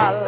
আল্লাহু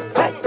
রে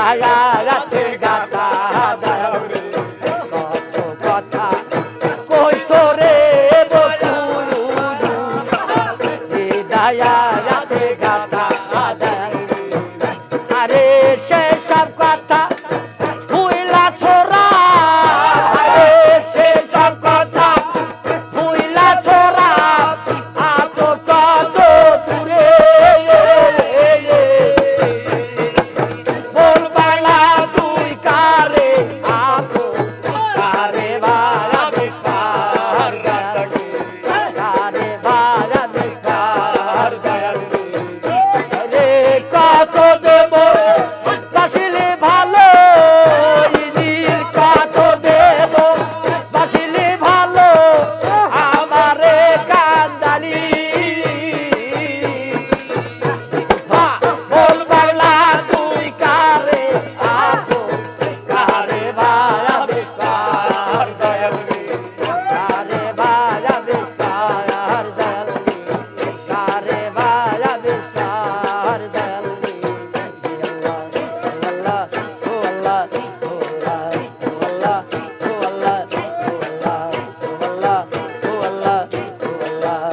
গায়া গাছে গাছা কথা কইছো রে বলু দায়া গাছে গাছা